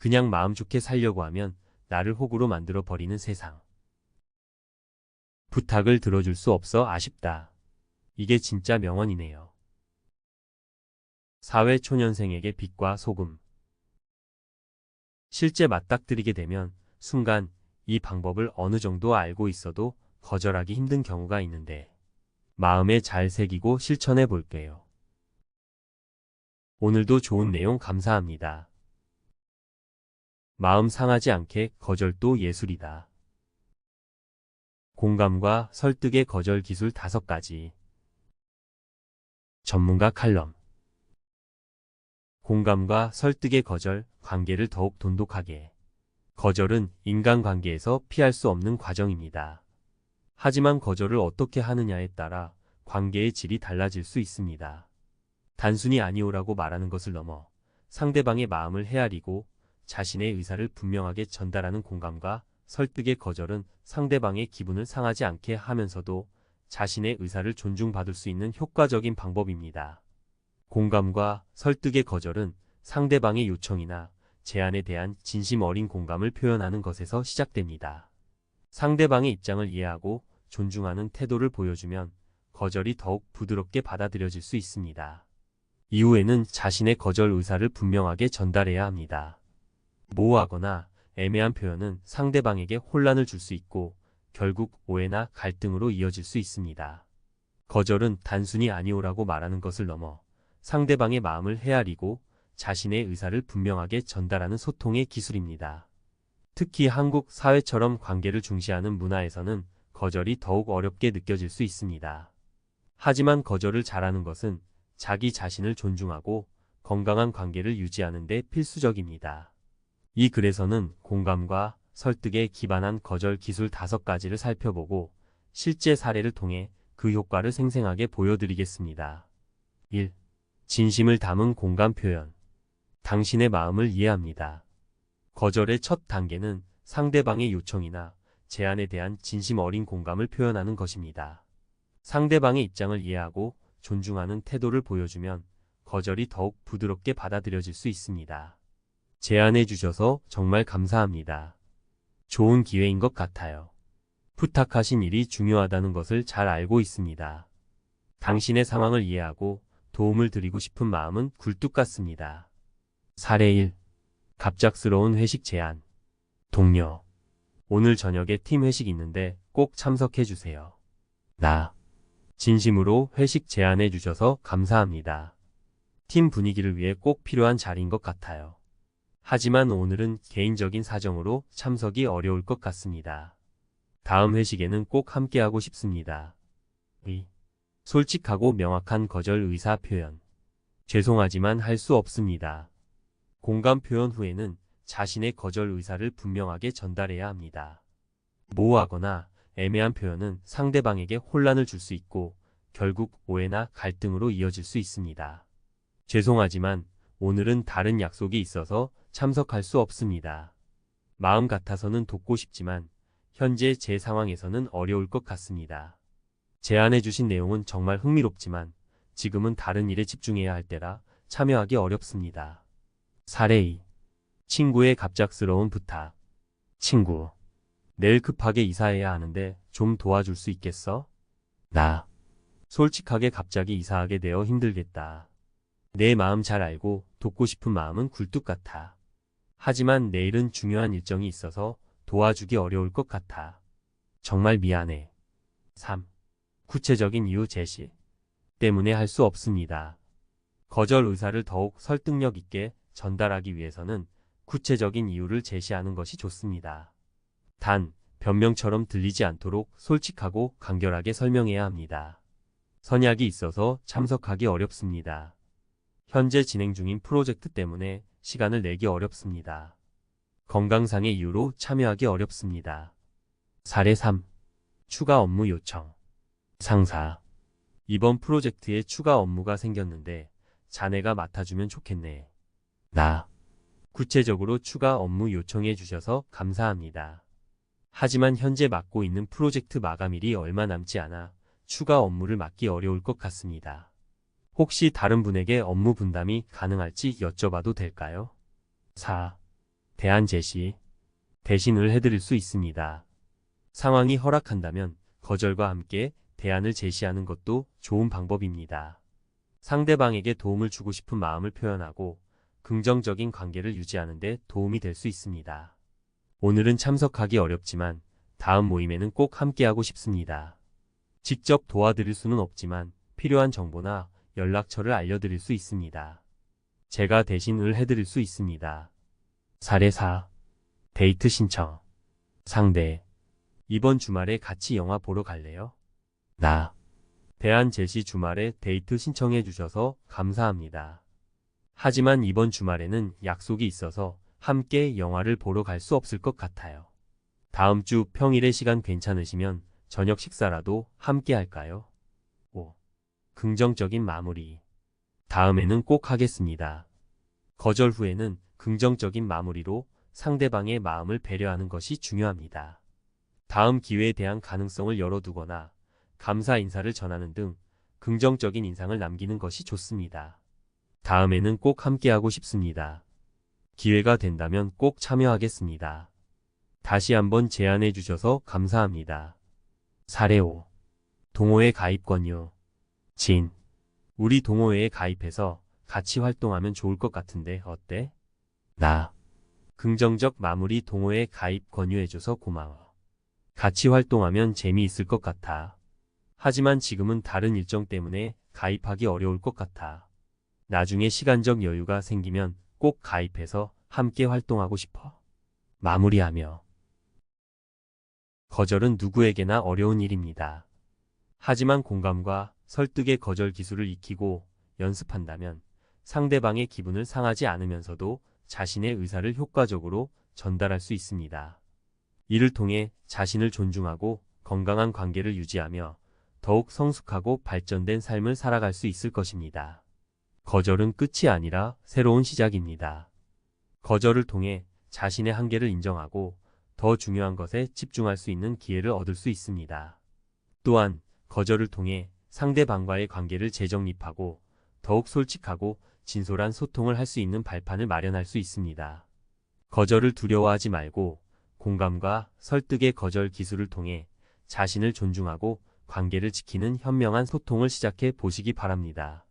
그냥 마음 좋게 살려고 하면 나를 호구로 만들어 버리는 세상. 부탁을 들어줄 수 없어 아쉽다. 이게 진짜 명언이네요. 사회 초년생에게 빛과 소금. 실제 맞닥뜨리게 되면 순간 이 방법을 어느 정도 알고 있어도 거절하기 힘든 경우가 있는데 마음에 잘 새기고 실천해 볼게요. 오늘도 좋은 내용 감사합니다. 마음 상하지 않게 거절도 예술이다. 공감과 설득의 거절 기술 다섯 가지. 전문가 칼럼. 공감과 설득의 거절, 관계를 더욱 돈독하게. 거절은 인간관계에서 피할 수 없는 과정입니다. 하지만 거절을 어떻게 하느냐에 따라 관계의 질이 달라질 수 있습니다. 단순히 아니오라고 말하는 것을 넘어 상대방의 마음을 헤아리고 자신의 의사를 분명하게 전달하는 공감과 설득의 거절은 상대방의 기분을 상하지 않게 하면서도 자신의 의사를 존중받을 수 있는 효과적인 방법입니다. 공감과 설득의 거절은 상대방의 요청이나 제안에 대한 진심 어린 공감을 표현하는 것에서 시작됩니다. 상대방의 입장을 이해하고 존중하는 태도를 보여주면 거절이 더욱 부드럽게 받아들여질 수 있습니다. 이후에는 자신의 거절 의사를 분명하게 전달해야 합니다. 모호하거나 애매한 표현은 상대방에게 혼란을 줄 수 있고 결국 오해나 갈등으로 이어질 수 있습니다. 거절은 단순히 아니오라고 말하는 것을 넘어 상대방의 마음을 헤아리고 자신의 의사를 분명하게 전달하는 소통의 기술입니다. 특히 한국 사회처럼 관계를 중시하는 문화에서는 거절이 더욱 어렵게 느껴질 수 있습니다. 하지만 거절을 잘하는 것은 자기 자신을 존중하고 건강한 관계를 유지하는 데 필수적입니다. 이 글에서는 공감과 설득에 기반한 거절 기술 다섯 가지를 살펴보고 실제 사례를 통해 그 효과를 생생하게 보여드리겠습니다. 1. 진심을 담은 공감 표현. 당신의 마음을 이해합니다. 거절의 첫 단계는 상대방의 요청이나 제안에 대한 진심 어린 공감을 표현하는 것입니다. 상대방의 입장을 이해하고 존중하는 태도를 보여주면 거절이 더욱 부드럽게 받아들여질 수 있습니다. 제안해 주셔서 정말 감사합니다. 좋은 기회인 것 같아요. 부탁하신 일이 중요하다는 것을 잘 알고 있습니다. 당신의 상황을 이해하고 도움을 드리고 싶은 마음은 굴뚝 같습니다. 사례 1. 갑작스러운 회식 제안. 동료. 오늘 저녁에 팀 회식 있는데 꼭 참석해 주세요. 나. 진심으로 회식 제안해 주셔서 감사합니다. 팀 분위기를 위해 꼭 필요한 자리인 것 같아요. 하지만 오늘은 개인적인 사정으로 참석이 어려울 것 같습니다. 다음 회식에는 꼭 함께하고 싶습니다. 2. 솔직하고 명확한 거절 의사 표현. 죄송하지만 할 수 없습니다. 공감 표현 후에는 자신의 거절 의사를 분명하게 전달해야 합니다. 모호하거나 애매한 표현은 상대방에게 혼란을 줄 수 있고 결국 오해나 갈등으로 이어질 수 있습니다. 죄송하지만 오늘은 다른 약속이 있어서 참석할 수 없습니다. 마음 같아서는 돕고 싶지만 현재 제 상황에서는 어려울 것 같습니다. 제안해 주신 내용은 정말 흥미롭지만 지금은 다른 일에 집중해야 할 때라 참여하기 어렵습니다. 사례 2. 친구의 갑작스러운 부탁. 친구. 내일 급하게 이사해야 하는데 좀 도와줄 수 있겠어? 나. 솔직하게 갑자기 이사하게 되어 힘들겠다. 내 마음 잘 알고 돕고 싶은 마음은 굴뚝 같아. 하지만 내일은 중요한 일정이 있어서 도와주기 어려울 것 같아. 정말 미안해. 3. 구체적인 이유 제시. 때문에 할 수 없습니다. 거절 의사를 더욱 설득력 있게 전달하기 위해서는 구체적인 이유를 제시하는 것이 좋습니다. 단, 변명처럼 들리지 않도록 솔직하고 간결하게 설명해야 합니다. 선약이 있어서 참석하기 어렵습니다. 현재 진행 중인 프로젝트 때문에 시간을 내기 어렵습니다. 건강상의 이유로 참여하기 어렵습니다. 사례 3. 추가 업무 요청. 상사. 이번 프로젝트에 추가 업무가 생겼는데 자네가 맡아주면 좋겠네. 나. 구체적으로 추가 업무 요청해 주셔서 감사합니다. 하지만 현재 맡고 있는 프로젝트 마감일이 얼마 남지 않아 추가 업무를 맡기 어려울 것 같습니다. 혹시 다른 분에게 업무 분담이 가능할지 여쭤봐도 될까요? 4. 대안 제시, 대신을 해드릴 수 있습니다. 상황이 허락한다면 거절과 함께 대안을 제시하는 것도 좋은 방법입니다. 상대방에게 도움을 주고 싶은 마음을 표현하고 긍정적인 관계를 유지하는 데 도움이 될 수 있습니다. 오늘은 참석하기 어렵지만 다음 모임에는 꼭 함께하고 싶습니다. 직접 도와드릴 수는 없지만 필요한 정보나 연락처를 알려드릴 수 있습니다. 제가 대신 을 해드릴 수 있습니다. 사례 4. 데이트 신청. 상대. 이번 주말에 같이 영화 보러 갈래요? 나. 대한 제시 주말에 데이트 신청해 주셔서 감사합니다. 하지만 이번 주말에는 약속이 있어서 함께 영화를 보러 갈 수 없을 것 같아요. 다음 주 평일에 시간 괜찮으시면 저녁 식사라도 함께 할까요? 5. 긍정적인 마무리. 다음에는 꼭 하겠습니다. 거절 후에는 긍정적인 마무리로 상대방의 마음을 배려하는 것이 중요합니다. 다음 기회에 대한 가능성을 열어두거나 감사 인사를 전하는 등 긍정적인 인상을 남기는 것이 좋습니다. 다음에는 꼭 함께하고 싶습니다. 기회가 된다면 꼭 참여하겠습니다. 다시 한번 제안해 주셔서 감사합니다. 사례 5. 동호회 가입 권유. 진. 우리 동호회에 가입해서 같이 활동하면 좋을 것 같은데 어때? 나. 긍정적 마무리 동호회 가입 권유해줘서 고마워. 같이 활동하면 재미있을 것 같아. 하지만 지금은 다른 일정 때문에 가입하기 어려울 것 같아. 나중에 시간적 여유가 생기면 꼭 가입해서 함께 활동하고 싶어. 마무리하며. 거절은 누구에게나 어려운 일입니다. 하지만 공감과 설득의 거절 기술을 익히고 연습한다면 상대방의 기분을 상하지 않으면서도 자신의 의사를 효과적으로 전달할 수 있습니다. 이를 통해 자신을 존중하고 건강한 관계를 유지하며 더욱 성숙하고 발전된 삶을 살아갈 수 있을 것입니다. 거절은 끝이 아니라 새로운 시작입니다. 거절을 통해 자신의 한계를 인정하고 더 중요한 것에 집중할 수 있는 기회를 얻을 수 있습니다. 또한 거절을 통해 상대방과의 관계를 재정립하고 더욱 솔직하고 진솔한 소통을 할 수 있는 발판을 마련할 수 있습니다. 거절을 두려워하지 말고 공감과 설득의 거절 기술을 통해 자신을 존중하고 관계를 지키는 현명한 소통을 시작해 보시기 바랍니다.